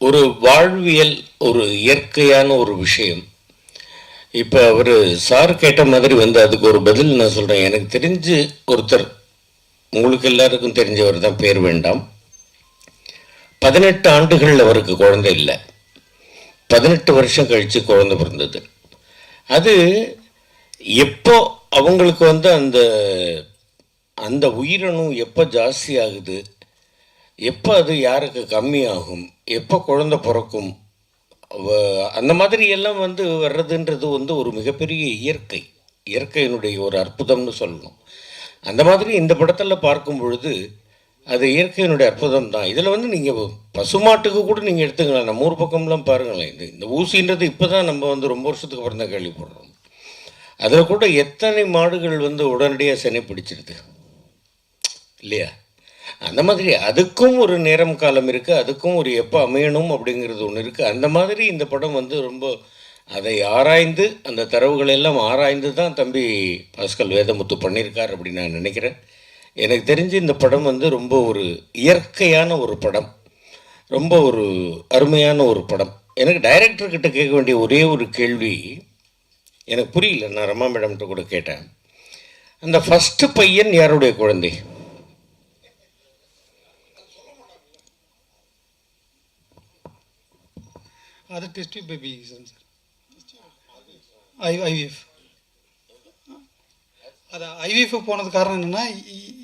ஒரு வாழ்வியல் ஒரு இயற்கையான ஒரு விஷயம். இப்போ அவர் சார் கேட்ட மாதிரி வந்து அதுக்கு ஒரு பதில் நான் சொல்கிறேன் எனக்கு தெரிஞ்சு ஒருத்தர் உங்களுக்கு எல்லாருக்கும் தெரிஞ்சவர் தான் பேர் வேண்டாம். பதினெட்டு ஆண்டுகள் அவருக்கு குழந்தை இல்லை. பதினெட்டு வருஷம் கழித்து குழந்தை பிறந்தது. அது எப்போ அவங்களுக்கு வந்து அந்த அந்த உயிரணு எப்போ ஜாஸ்தி ஆகுது எப்போ அது யாருக்கு கம்மியாகும் எப்போ குழந்தை பிறக்கும்? அந்த மாதிரி எல்லாம் வந்து வர்றதுன்றது வந்து ஒரு மிகப்பெரிய இயற்கை. இயற்கையினுடைய ஒரு அற்புதம்னு சொல்லணும். அந்த மாதிரி இந்த படத்தில் பார்க்கும் பொழுது அது இயற்கையினுடைய அற்புதம் தான். இதில் வந்து நீங்கள் பசுமாட்டுக்கு கூட நீங்கள் எடுத்துக்கலாம். நம்ம ஊர் பக்கம்லாம் பாருங்களேன். இது இந்த ஊசின்றது இப்போ தான் நம்ம வந்து ரொம்ப வருஷத்துக்கு அப்புறம் தான் கேள்விப்படுறோம். அதில் கூட எத்தனை மாடுகள் வந்து உடனடியாக செனை பிடிச்சிருது இல்லையா? அந்த மாதிரி அதுக்கும் ஒரு நேரம் காலம் இருக்குது அதுக்கும் ஒரு எப்போ அமையணும் அப்படிங்கிறது ஒன்று இருக்குது அந்த மாதிரி இந்த படம் வந்து ரொம்ப அதை ஆராய்ந்து அந்த தரவுகளை எல்லாம் ஆராய்ந்து தான் தம்பி பாஸ்கல் வேதமுத்து பண்ணியிருக்கார் அப்படின்னு நான் நினைக்கிறேன். எனக்கு தெரிஞ்சு இந்த படம் வந்து ரொம்ப ஒரு இயற்கையான ஒரு படம். ரொம்ப ஒரு அருமையான ஒரு படம். எனக்கு டைரக்டர்கிட்ட கேட்க வேண்டிய ஒரே ஒரு கேள்வி எனக்கு புரியல நான் ரமா மேடம்கிட்ட கூட கேட்டேன். அந்த ஃபஸ்ட்டு பையன் யாருடைய குழந்தை? Other test baby sir I IVF அது ஐவிஎஃப் போனது காரணம் என்னென்னா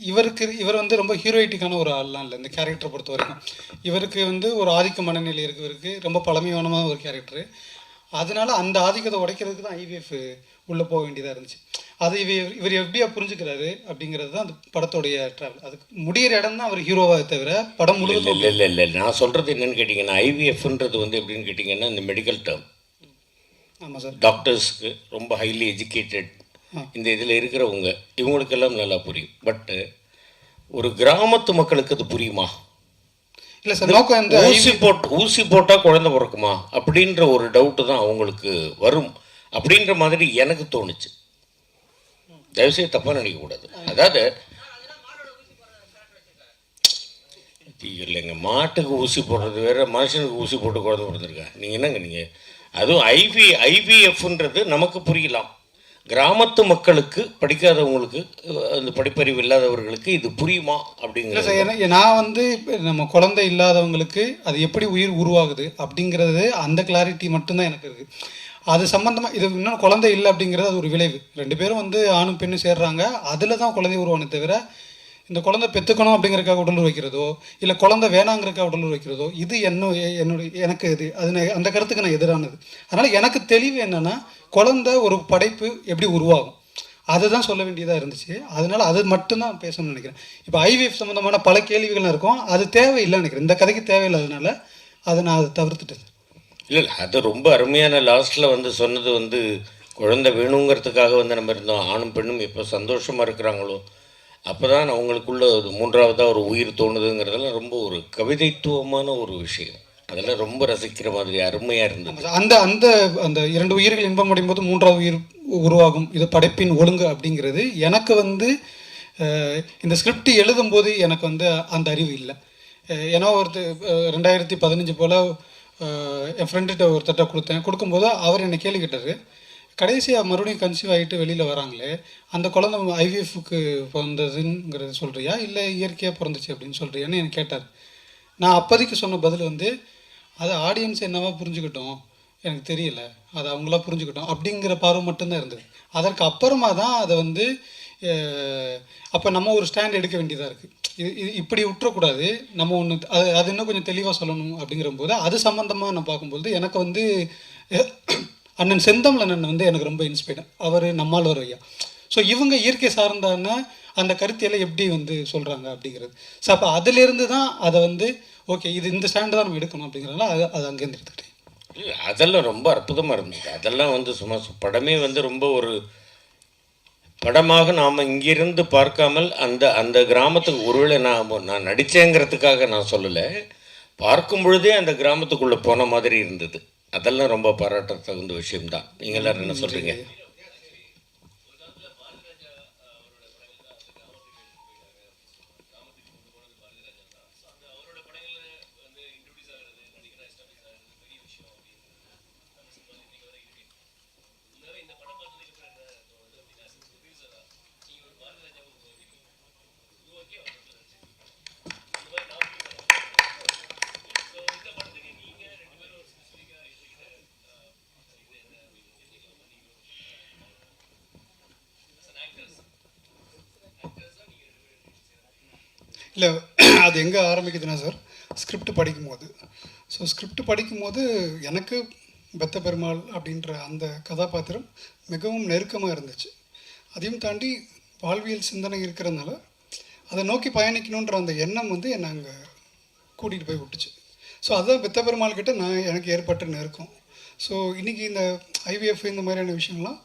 இவருக்கு இவர் வந்து ரொம்ப ஹீரோயிட்டிக்கான ஒரு ஆள்லாம் இல்லை இந்த கேரக்டரை பொறுத்த வரைக்கும் இவருக்கு வந்து ஒரு ஆதிக்க மனநிலை இருக்கு இவருக்கு ரொம்ப பழமையானமான ஒரு கேரக்டரு அதனால அந்த ஆதிக்கத்தை உடைக்கிறதுக்கு தான் ஐவிஎஃப் உள்ளே போக வேண்டியதாக இருந்துச்சு. அது இவர் இவர் எப்படியா புரிஞ்சுக்கிறாரு அப்படிங்கிறது தான் அந்த படத்தோடைய ட்ராவல் அதுக்கு முடியிற இடம் தான் அவர் ஹீரோவாக தவிர படம் இல்லை முழுவதும் இல்லை இல்லை இல்லை. நான் சொல்கிறது என்னன்னு கேட்டிங்கன்னா ஐவிஎஃப்ன்றது வந்து எப்படின்னு கேட்டிங்கன்னா இந்த மெடிக்கல் டேர்ம் ஆமாம் சார் டாக்டர்ஸ்க்கு ரொம்ப ஹைலி எஜுகேட்டட் இந்த இதில் இருக்கிறவங்க இவங்களுக்கெல்லாம் நல்லா புரியும். பட்டு ஒரு கிராமத்து மக்களுக்கு அது புரியுமா? இல்லை சார் நோக்கம் வந்து ஊசி போட் ஊசி போட்டால் குழந்தை பிறக்குமா? அப்படின்ற ஒரு டவுட்டு தான் அவங்களுக்கு வரும். அப்படின்ற மாதிரி எனக்கு தோணுச்சு. தயவுசெய்து தப்பாக நினைக்கக்கூடாது அதாவது இல்லைங்க. மாட்டுக்கு ஊசி போடுறது வேற மனுஷனுக்கு ஊசி போட்டு குழந்தை பிறந்திருக்கா? நீங்கள் என்னங்க நீங்கள் அதுவும் ஐவி ஐவிஎஃப்ன்றது நமக்கு புரியலாம். கிராமத்து மக்களுக்கு படிக்காதவங்களுக்கு அந்த படிப்பறிவு இல்லாதவர்களுக்கு இது புரியுமா அப்படிங்கிறது எனக்கு நான் வந்து நம்ம குழந்தை இல்லாதவங்களுக்கு அது எப்படி உயிர் உருவாகுது அப்படிங்கிறது அந்த கிளாரிட்டி மட்டும்தான் எனக்கு இருக்குது அது சம்மந்தமாக இது இன்னும் குழந்தை இல்லை அப்படிங்கிறது அது ஒரு விளைவு. ரெண்டு பேரும் வந்து ஆணும் பெண்ணும் சேர்றாங்க. அதில் தான் குழந்தை உருவானே தவிர இந்த குழந்தை பெற்றுக்கணும் அப்படிங்கிறக்காக உடல் வைக்கிறதோ இல்லை குழந்தை வேணாங்கிறக்காக உடல் வைக்கிறதோ இது என்ன என்னுடைய எனக்கு இது அது நான் அந்த கருத்துக்கு நான் எதிரானது. அதனால் எனக்கு தெளிவு என்னென்னா குழந்தை ஒரு படைப்பு எப்படி உருவாகும்? அதுதான் சொல்ல வேண்டியதாக இருந்துச்சு. அதனால் அது மட்டும்தான் பேசணும்னு நினைக்கிறேன். இப்போ ஐவிஎஃப் சம்மந்தமான பல கேள்விகள் இருக்கும். அது தேவையில்லை நினைக்கிறேன். இந்த கதைக்கு தேவையில்லாதனால அதை நான் அதை தவிர்த்துட்டேன். இல்லை இல்லை அது ரொம்ப அருமையான லாஸ்ட்டில் வந்து சொன்னது வந்து குழந்தை வேணுங்கிறதுக்காக வந்து நம்ம இருந்தோம். ஆணும் பெண்ணும் எப்போ சந்தோஷமாக இருக்கிறாங்களோ அப்போ தான் அவங்களுக்குள்ள ஒரு மூன்றாவதாக ஒரு உயிர் தோணுதுங்கிறதெல்லாம் ரொம்ப ஒரு கவிதைத்துவமான ஒரு விஷயம். அதெல்லாம் ரொம்ப ரசிக்கிற மாதிரி அருமையாக இருந்தது. அந்த அந்த அந்த இரண்டு உயிர்கள் இன்பம் அடையும் போது மூன்றாவது உயிர் உருவாகும். இது படைப்பின் ஒழுங்கு அப்படிங்கிறது எனக்கு வந்து இந்த ஸ்கிரிப்ட் எழுதும்போது எனக்கு வந்து அந்த அறிவு இல்லை. ஏன்னா ஒருத்தர் ரெண்டாயிரத்தி பதினஞ்சு போல் என் ஃப்ரெண்டுகிட்ட ஒருத்தட்ட கொடுத்தேன். கொடுக்கும்போது அவர் என்னை கேள்வி கேட்டார். கடைசியாக மறுபடியும் கன்சீவ் ஆகிட்டு வெளியில் வராங்களே அந்த குழந்தை ஐவிஎஃப்க்கு பிறந்ததுங்கிறது சொல்கிறியா இல்லை இயற்கையாக பிறந்துச்சு அப்படின்னு சொல்கிறியான்னு எனக்கு கேட்டார். நான் அப்போதைக்கு சொன்ன பதில் வந்து அது ஆடியன்ஸ் என்னவா புரிஞ்சுக்கிட்டோம். எனக்கு தெரியல. அது அவங்களா புரிஞ்சுக்கிட்டோம். அப்படிங்கிற பார்வை மட்டும்தான் இருந்தது. அதற்கு அப்புறமா தான் அதை வந்து அப்போ நம்ம ஒரு ஸ்டாண்ட் எடுக்க வேண்டியதாக இருக்குது இது இது இப்படி விட்டுறக்கூடாது. நம்ம ஒன்று அது அது இன்னும் கொஞ்சம் தெளிவாக சொல்லணும் அப்படிங்கிற போது அது சம்மந்தமாக நான் பார்க்கும்போது எனக்கு வந்து அண்ணன் செந்தமிழ் அண்ணன் வந்து எனக்கு ரொம்ப இன்ஸ்பைர்டு அவர் நம்மாழ்வார் ஐயா. ஸோ இவங்க இயற்கை சார்ந்தான்னா அந்த கருத்தியெல்லாம் எப்படி வந்து சொல்கிறாங்க அப்படிங்கிறது. ஸோ அப்போ அதிலிருந்து தான் அதை வந்து ஓகே இது இந்த ஸ்டாண்டு தான் நம்ம எடுக்கணும் அப்படிங்கிறனால அது அது அங்கேருந்து எடுத்துக்கிட்டேன். அதெல்லாம் ரொம்ப அற்புதமாக இருந்தது. அதெல்லாம் வந்து சும்மா படமே வந்து ரொம்ப ஒரு படமாக நாம் இங்கிருந்து பார்க்காமல் அந்த அந்த கிராமத்துக்கு ஒருவேளை நான் நான் நடித்தேங்கிறதுக்காக நான் சொல்லலை. பார்க்கும் பொழுதே அந்த கிராமத்துக்குள்ளே போன மாதிரி இருந்தது. அதெல்லாம் ரொம்ப பாராட்டத்தகுந்த விஷயம்தான். நீங்கள் என்ன சொல்கிறீங்க இல்லை அது எங்கே ஆரம்பிக்குதுன்னா சார் ஸ்கிரிப்ட் படிக்கும்போது. ஸோ ஸ்கிரிப்ட் படிக்கும்போது எனக்கு பெத்த பெருமாள் அப்படின்ற அந்த கதாபாத்திரம் மிகவும் நெருக்கமாக இருந்துச்சு. அதையும் தாண்டி வாழ்வியல் சிந்தனை இருக்கிறதுனால அதை நோக்கி பயணிக்கணுன்ற அந்த எண்ணம் வந்து என்னை அங்கே கூட்டிகிட்டு போய் விட்டுச்சு. ஸோ அதுதான் பெத்த பெருமாள் கிட்ட நான் எனக்கு ஏற்பட்ட நெருக்கம். ஸோ இன்றைக்கி இந்த ஐவிஎஃப் இந்த மாதிரியான விஷயம்லாம்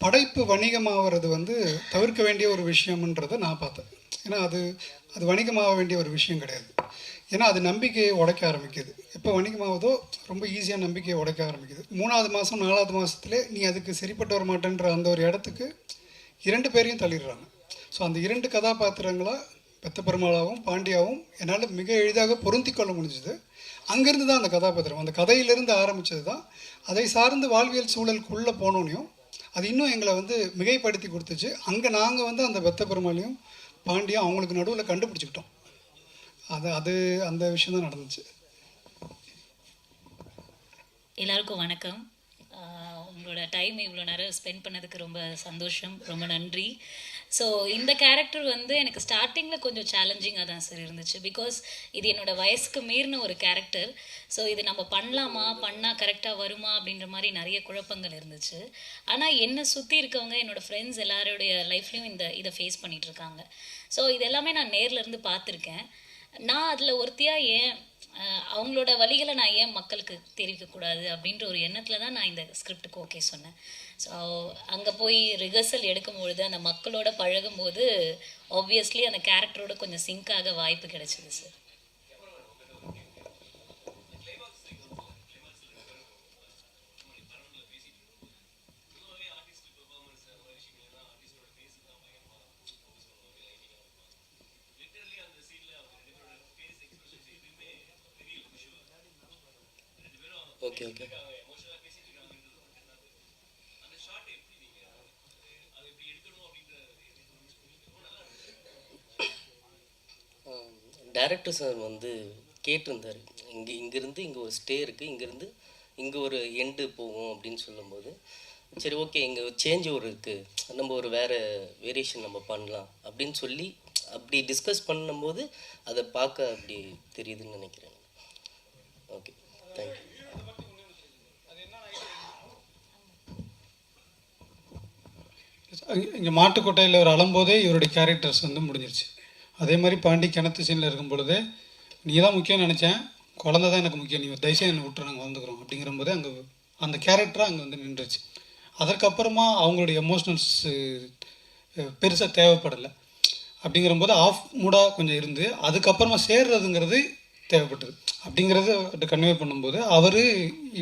படைப்பு வணிகமாகிறது வந்து தவிர்க்க வேண்டிய ஒரு விஷயம்ன்றதை நான் பார்த்தேன். ஏன்னா அது அது வணிகமாக வேண்டிய ஒரு விஷயம் கிடையாது. ஏன்னா அது நம்பிக்கையை உடைக்க ஆரம்பிக்குது. எப்போ வணிகமாவதோ ரொம்ப ஈஸியாக நம்பிக்கையை உடைக்க ஆரம்பிக்குது. மூணாவது மாதம் நாலாவது மாதத்துலேயே நீ அதுக்கு சரிப்பட்டு வர மாட்டேன்ற அந்த ஒரு இடத்துக்கு இரண்டு பேரையும் தள்ளிடுறாங்க. ஸோ அந்த இரண்டு கதாபாத்திரங்களாக பெத்த பெருமாளாகவும் பாண்டியாவும் என்னால் மிக எளிதாக பொருந்தி கொள்ள முடிஞ்சுது. அங்கேருந்து தான் அந்த கதாபாத்திரம். அந்த கதையிலிருந்து ஆரம்பித்தது தான் அதை சார்ந்து வாழ்வியல் சூழலுக்குள்ளே போனோனையும் அது இன்னும் எங்களை வந்து மிகைப்படுத்தி கொடுத்துச்சு. அங்கே நாங்கள் வந்து அந்த வெத்த பெருமாளையும் பாண்டியும் அவங்களுக்கு நடுவில் கண்டுபிடிச்சிக்கிட்டோம். அது அது அந்த விஷயம் தான் நடந்துச்சு. எல்லாருக்கும் வணக்கம். உங்களோட டைம் இவ்வளோ நேரம் ஸ்பெண்ட் பண்ணதுக்கு ரொம்ப சந்தோஷம். ரொம்ப நன்றி. ஸோ இந்த கேரக்டர் வந்து எனக்கு ஸ்டார்டிங்கில் கொஞ்சம் சேலஞ்சிங்காக தான் சார் இருந்துச்சு. பிகாஸ் இது என்னோட வயசுக்கு மீறின ஒரு கேரக்டர் ஸோ இது நம்ம பண்ணலாமா? பண்ணால் கரெக்டாக வருமா? அப்படின்ற மாதிரி நிறைய குழப்பங்கள் இருந்துச்சு. ஆனால் என்னை சுற்றி இருக்கவங்க என்னோட ஃப்ரெண்ட்ஸ் எல்லாருடைய லைஃப்லேயும் இந்த இதை ஃபேஸ் பண்ணிகிட்ருக்காங்க இருக்காங்க. ஸோ இது எல்லாமே நான் நேரில் இருந்து பார்த்துருக்கேன். நான் அதில் ஒருத்தியாக ஏன் அவங்களோட வழிகளை நான் ஏன் மக்களுக்கு தெரிவிக்கக்கூடாது அப்படின்ற ஒரு எண்ணத்தில் தான் நான் இந்த ஸ்கிரிப்டுக்கு ஓகே சொன்னேன். ஸோ அங்கே போய் ரிஹர்சல் எடுக்கும்பொழுது அந்த மக்களோட பழகும்போது ஆப்வியஸ்லி அந்த கேரக்டரோட கொஞ்சம் சிங்க் ஆக வாய்ப்பு கிடைச்சிது sir okay okay director sir வந்து கேட்டிருந்தார். இங்கே இங்கேருந்து இங்கே ஒரு ஸ்டே இருக்குது இங்கேருந்து இங்கே ஒரு எண்டு போகும் அப்படின்னு சொல்லும்போது சரி ஓகே இங்கே சேஞ்ச் ஒரு இருக்குது நம்ம ஒரு வேறு வேரியேஷன் நம்ம பண்ணலாம் அப்படின்னு சொல்லி அப்படி டிஸ்கஸ் பண்ணும்போது அதை பார்க்க அப்படி தெரியுதுன்னு நினைக்கிறேன். ஓகே தேங்க்யூ இங்கே மாட்டுக்கொட்டையில் அவர் அழும்போதே இவருடைய கேரக்டர்ஸ் வந்து முடிஞ்சிருச்சு. அதே மாதிரி பாண்டி கிணத்து சீனில் இருக்கும் பொழுது நீ தான் முக்கியம்னு நினச்சேன். குழந்தை தான் எனக்கு முக்கியம். நீ தயவுசெய்து என்னை விட்டு நாங்கள் வந்துக்கிறோம். அப்படிங்கிற போது அங்கே அந்த கேரக்டராக அங்கே வந்து நின்றுச்சு. அதற்கப்புறமா அவங்களுடைய எமோஷனல்ஸ் பெருசாக தேவைப்படலை. அப்படிங்கிறபோது ஆஃப் மூடாக கொஞ்சம் இருந்து அதுக்கப்புறமா சேர்றதுங்கிறது தேவைப்பட்டது. அப்படிங்கிறத கன்வே பண்ணும்போது அவர்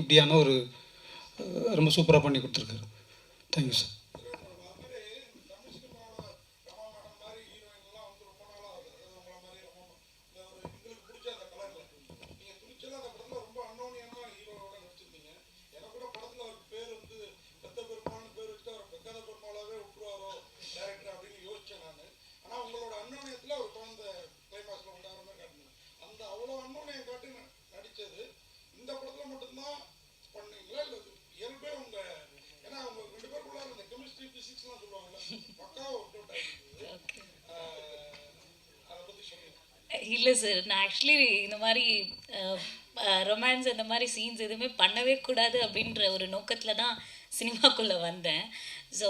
இப்படியான ஒரு ரொம்ப சூப்பராக பண்ணி கொடுத்துருக்காரு. தேங்க்யூ சார் இல்லை சார் நான் ஆக்சுவலி இந்த மாதிரி ரொமான்ஸ் இந்த மாதிரி சீன்ஸ் எதுவுமே பண்ணவே கூடாது அப்படின்ற ஒரு நோக்கத்தில் தான் சினிமாக்குள்ளே வந்தேன். ஸோ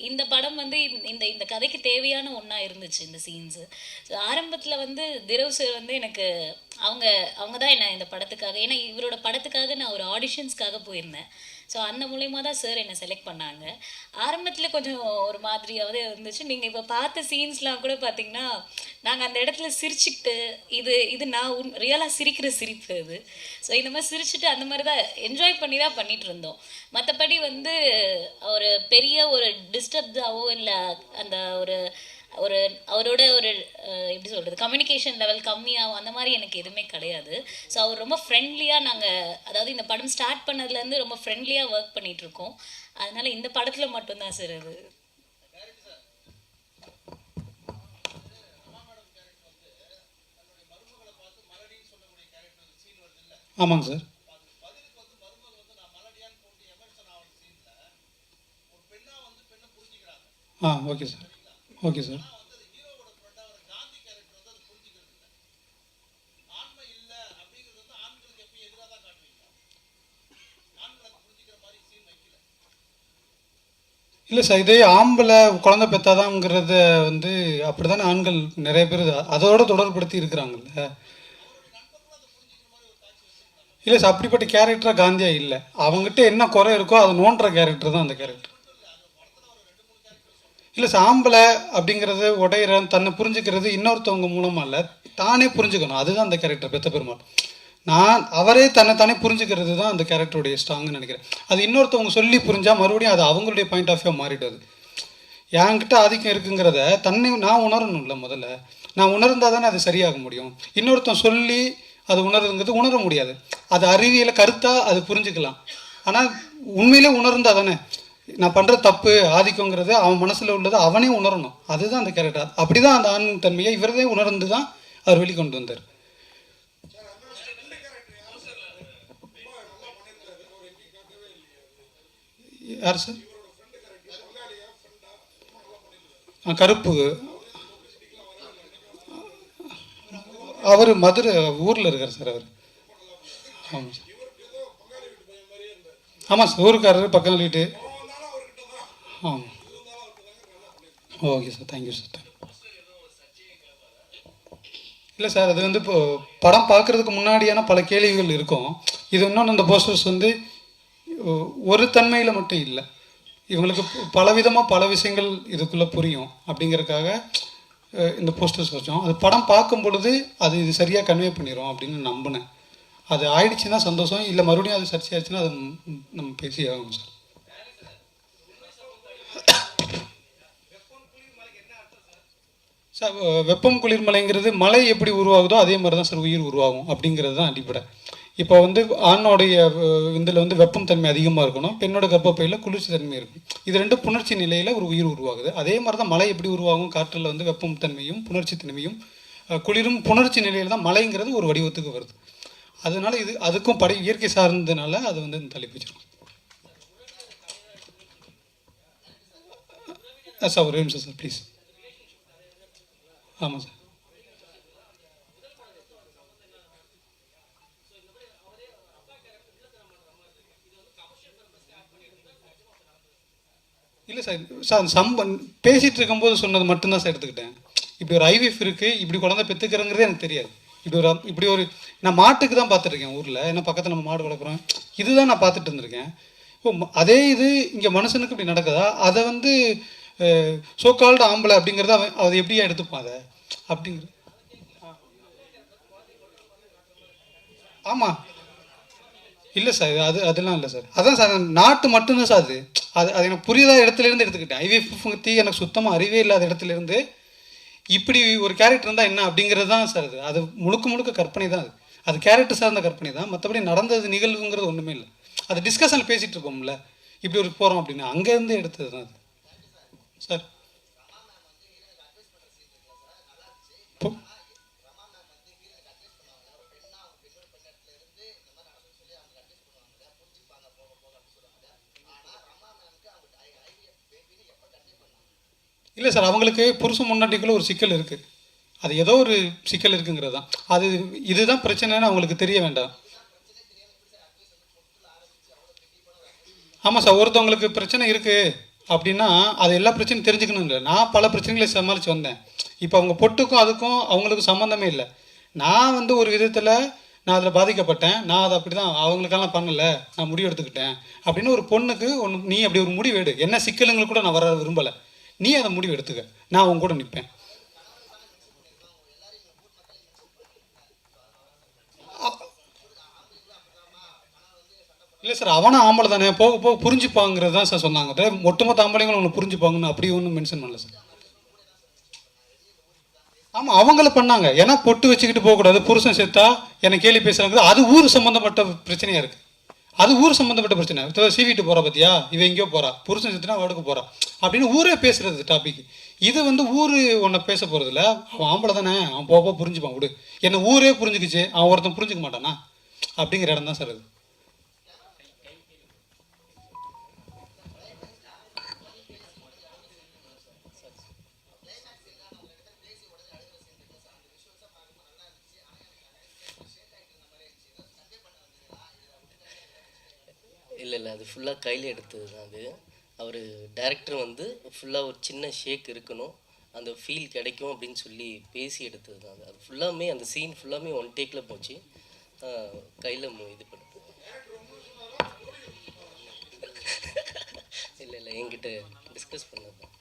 இந்த படம் வந்து இந்த- இந்த இந்த கதைக்கு தேவையான ஒன்றா இருந்துச்சு இந்த சீன்ஸு ஸோ ஆரம்பத்தில் வந்து திரவ் சார் வந்து எனக்கு அவங்க அவங்க தான் என்ன இந்த படத்துக்காக ஏன்னா இவரோட படத்துக்காக நான் ஒரு ஆடிஷன்ஸ்க்காக போயிருந்தேன். ஸோ அந்த மூலயமா தான் சார் என்னை செலக்ட் பண்ணாங்க. ஆரம்பத்தில் கொஞ்சம் ஒரு மாதிரியாவது இருந்துச்சு. நீங்கள் இப்போ பார்த்த சீன்ஸ்லாம் கூட பார்த்தீங்கன்னா நாங்கள் அந்த இடத்துல சிரிச்சுக்கிட்டு இது இது நான் உன் ரியலாக சிரிக்கிற சிரிப்பு அது. ஸோ இந்த மாதிரி சிரிச்சுட்டு அந்த மாதிரி தான் என்ஜாய் பண்ணி தான் பண்ணிகிட்டு இருந்தோம். மற்றபடி வந்து ஒரு பெரிய ஒரு டிஸ்டர்ப்ஸாவோ இல்லை அந்த ஒரு ஒரு அவரோட ஒரு எப்படி சொல்கிறது கம்யூனிகேஷன் லெவல் கம்மியாகும் அந்த மாதிரி எனக்கு எதுவுமே கிடையாது. ஸோ அவர் ரொம்ப ஃப்ரெண்ட்லியாக நாங்கள் அதாவது இந்த படம் ஸ்டார்ட் பண்ணதுலேருந்து ரொம்ப ஃப்ரெண்ட்லியாக ஒர்க் பண்ணிகிட்ருக்கோம் இருக்கோம் இந்த படத்தில் மட்டும்தான் சார் அது. ஆமாங்க சார் ஆ ஓகே சார் ஓகே சார். இல்லை சார் இதே ஆம்பளை குழந்தை பெற்றாதாங்கிறத வந்து அப்படி தானே ஆண்கள் நிறைய பேர் அதோட தொடர்படுத்தி இருக்கிறாங்கல்ல. இல்லை சார் அப்படிப்பட்ட கேரக்டராக காந்தியா இல்லை. அவங்ககிட்ட என்ன குறை இருக்கோ அதை நோன்ற கேரக்டர் தான் அந்த கேரக்டர் இல்லை சாம்பலை அப்படிங்கிறது உடையிற தன்னை புரிஞ்சுக்கிறது இன்னொருத்தவங்க மூலமாக இல்லை. தானே புரிஞ்சுக்கணும். அதுதான் அந்த கேரக்டர் பெத்த பெருமாள் நான் அவரே தன்னை தானே புரிஞ்சுக்கிறது தான் அந்த கேரக்டருடைய ஸ்ட்ராங்னு நினைக்கிறேன். அது இன்னொருத்தவங்க சொல்லி புரிஞ்சால் மறுபடியும் அது அவங்களுடைய பாயிண்ட் ஆஃப் வியூ மாறிடுது என்கிட்ட ஆதிக்கம் இருக்குங்கிறத தன்னை நான் உணரணும்ல முதல்ல. நான் உணர்ந்தால் தானே அது சரியாக முடியும். இன்னொருத்தன் சொல்லி அது உணருங்கிறது உணர முடியாது. அது அறிவியலை கருத்தாக அது புரிஞ்சுக்கலாம். ஆனால் உண்மையிலே உணர்ந்தால் தானே. நான் பண்ணுற தப்பு ஆதிக்கங்கிறது அவன் மனசில் உள்ளது அவனே உணரணும். அதுதான் அந்த கேரக்டர் அப்படி தான் அந்த ஆண் தன்மையை இவரதே உணர்ந்து தான் அவர் வெளிக்கொண்டு வந்தார். யார் சார் கருப்பு. அவர் மதுரை ஊரில் இருக்கார் சார் அவர். ஆமாம் சார் ஆமாம் சார் ஊருக்காரர் பக்கம் வீட்டு. ஆ. Okay sir thank you sir இல்லை சார் அது வந்து இப்போ படம் பார்க்குறதுக்கு முன்னாடியான பல கேள்விகள் இருக்கும். இது இன்னொன்று இந்த போஸ்டர்ஸ் வந்து ஒரு தன்மையில் மட்டும் இல்லை. இவங்களுக்கு பலவிதமாக பல விஷயங்கள் இதுக்குள்ளே புரியும். அப்படிங்கிறதுக்காக இந்த போஸ்டர்ஸ் வச்சோம். அது படம் பார்க்கும் பொழுது அது இது சரியாக கன்வே பண்ணிடும் அப்படின்னு நம்பினேன். அது ஆயிடுச்சுன்னா சந்தோஷம். இல்லை மறுபடியும் அது சர்ச்சை ஆயிடுச்சுன்னா அது நம்ம பேசி ஆகும் சார் சார் வெப்பம் குளிர்மலைங்கிறது மழை எப்படி உருவாகுதோ அதே மாதிரி தான் சார் உயிர் உருவாகும் அப்படிங்கிறது தான் அடிப்படை. இப்போ வந்து ஆணோடைய இதில் வந்து வெப்பம் தன்மை அதிகமாக இருக்கணும். பெண்ணோட கர்ப்பப்பையில் குளிர்ச்சி தன்மை இருக்கும் இது ரெண்டு புணர்ச்சி நிலையில் ஒரு உயிர் உருவாகுது. அதே மாதிரி தான் மழை எப்படி உருவாகும்? காற்றில் வந்து வெப்பம் தன்மையும் புணர்ச்சி தன்மையும் குளிரும் புணர்ச்சி நிலையில் தான் மலைங்கிறது ஒரு வடிவத்துக்கு வருது. அதனால இது அதுக்கும் படை இயற்கை சார்ந்ததுனால அது வந்து இந்த தலைப்பு வச்சிருக்கோம். சார் ஒரு நிமிஷம் சார் ப்ளீஸ் ஆமாம் சார். இல்லை சார் சார் சம்ப பேசிகிட்டு இருக்கும்போது சொன்னது மட்டும்தான் சார் எடுத்துக்கிட்டேன். இப்படி ஒரு ஐவிஎஃப் இருக்குது இப்படி குழந்தை பெற்றுக்கிறங்கிறதே எனக்கு தெரியாது. இப்படி ஒரு இப்படி ஒரு நான் மாட்டுக்கு தான் பார்த்துருக்கேன் ஊரில். ஏன்னா பக்கத்தில் நம்ம மாடு வளர்க்குறோம்? இதுதான் நான் பார்த்துட்டு இருந்திருக்கேன். இப்போ ம- அதே இது இங்கே மனுஷனுக்கு இப்படி நடக்குதா? அதை வந்து சோக்கால்டு ஆம்பளை அப்படிங்கிறத அவன் அதை எப்படியா எடுத்துப்பான் அதை? அப்படிங்கிற ஆமாம் இல்லை சார் அது அதெல்லாம் இல்லை சார். அதான் சார் நாட்டு மட்டும்தான் சார் அது. அது அது எனக்கு புரியாத இடத்துலேருந்து எடுத்துக்கிட்டேன். ஐவிஎஃப் பற்றி எனக்கு சுத்தமாக அறிவே இல்லாத இடத்துலேருந்து இப்படி ஒரு கேரக்டர் இருந்தால் என்ன அப்படிங்கிறது தான் சார் அது. அது முழுக்க முழுக்க கற்பனை தான் அது. அது கேரக்டர் சார்ந்த கற்பனை தான். மற்றபடி நடந்தது நிகழ்வுங்கிறது ஒன்றுமே இல்லை. அது டிஸ்கஷனில் பேசிகிட்டு இருக்கோம்ல. இப்படி ஒரு போகிறோம் அப்படின்னு அங்கேருந்து எடுத்தது தான் அது. சார். இல்லை சார் அவங்களுக்கு புருஷன் முன்னாடிக்குள்ள ஒரு சிக்கல் இருக்குது அது ஏதோ ஒரு சிக்கல் இருக்குங்கிறது தான். அது இதுதான் பிரச்சனைன்னு அவங்களுக்கு தெரிய வேண்டாம். ஆமாம் சார் ஒருத்தவங்களுக்கு பிரச்சனை இருக்குது அப்படின்னா அது எல்லா பிரச்சனையும் தெரிஞ்சுக்கணும் இல்லை. நான் பல பிரச்சனைகளை சமாளித்து வந்தேன். இப்போ அவங்க பொட்டுக்கும் அதுக்கும் அவங்களுக்கும் சம்மந்தமே இல்லை. நான் வந்து ஒரு விதத்தில் நான் அதில் பாதிக்கப்பட்டேன். நான் அதை அப்படி தான் அவங்களுக்கெல்லாம் பண்ணலை. நான் முடிவு எடுத்துக்கிட்டேன். அப்படின்னு ஒரு பொண்ணுக்கு ஒன்று நீ அப்படி ஒரு முடிவு எடு. என்ன சிக்கலுங்களுக்கு கூட நான் வர விரும்பலை. நீ அதை முடிவு எடுத்துக்க. நான் உன் கூட நிற்பேன் இல்லை சார் அவனை ஆம்பளை தானே. போக போக புரிஞ்சுப்பாங்கிறது தான் சார் சொன்னாங்க. ஒட்டுமொத்த ஆம்பளைங்களும் ஒன்று புரிஞ்சுப்பாங்கன்னு அப்படி ஒன்றும் மென்ஷன் பண்ணல சார். ஆமாம் அவங்கள பண்ணாங்க. ஏன்னா பொட்டு வச்சுக்கிட்டு போகக்கூடாது. புருஷன் செத்தா என்னை கேள்வி பேசுகிறாங்க அது ஊர் சம்மந்தப்பட்ட பிரச்சனையாக இருக்குது அது ஊர் சம்மந்தப்பட்ட பிரச்சனை. இப்போ சீவிட்டு போகிறா பார்த்தியா இவன் எங்கேயோ போகிறா புருஷன் செத்துனா வடக்கு போகிறா அப்படின்னு ஊரே பேசுறது டாபிக் இது வந்து ஊர் உன்னை பேச போகிறதில்ல அவன் ஆம்பளை தானே. அவன் போக போக புரிஞ்சுப்பான். விடு. என்னை ஊரே புரிஞ்சுக்கிச்சு. அவன் ஒருத்தன் புரிஞ்சுக்க மாட்டானா? அப்படிங்கிற இடம் தான் சார் அது. அது ஃபுல்லாக கையில் எடுத்தது தான் அது. அவர் டேரக்டர் வந்து ஃபுல்லாக ஒரு சின்ன ஷேக் இருக்கணும் அந்த ஃபீல் கிடைக்கும் அப்படின்னு சொல்லி பேசி எடுத்தது தான் அது. அது ஃபுல்லாமே அந்த சீன் ஃபுல்லாமே ஒன் டேக்கில் போச்சு. கையில் இது பண்ண இல்லை இல்லை என்கிட்ட டிஸ்கஸ் பண்ணதான்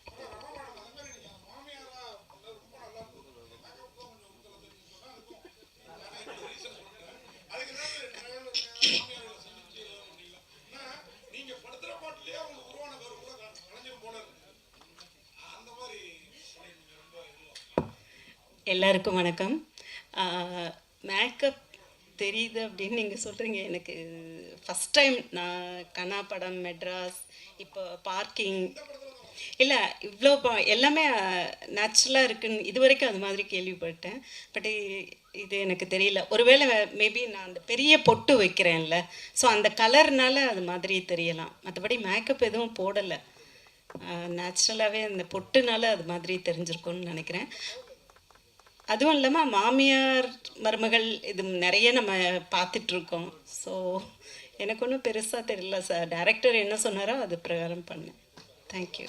எல்லாருக்கும் வணக்கம். மேக்கப் தெரியுது அப்படின்னு நீங்கள் சொல்கிறீங்க எனக்கு ஃபஸ்ட் டைம் நான் கனா படம் மெட்ராஸ் இப்போ பார்க்கிங். இல்லை இவ்வளோ ப- எல்லாமே நேச்சுரலாக இருக்குன்னு இது வரைக்கும் அது மாதிரி கேள்விப்பட்டேன். பட் இது எனக்கு தெரியல. ஒருவேளை மேபி நான் அந்த பெரிய பொட்டு வைக்கிறேன்ல. ஸோ அந்த கலர்னால அது மாதிரி தெரியலாம். மற்றபடி மேக்கப் எதுவும் போடலை. நேச்சுரலாகவே அந்த பொட்டுனால அது மாதிரி தெரிஞ்சிருக்கும்னு நினைக்கிறேன். அதுவும் இல்லாமல் மாமியார் மருமகள் இது நிறைய நம்ம பார்த்துட்ருக்கோம். ஸோ எனக்கு ஒன்றும் பெருசாக தெரியல சார். டேரக்டர் என்ன சொன்னாரோ அது பிரகாரம் பண்ணேன். தேங்க்யூ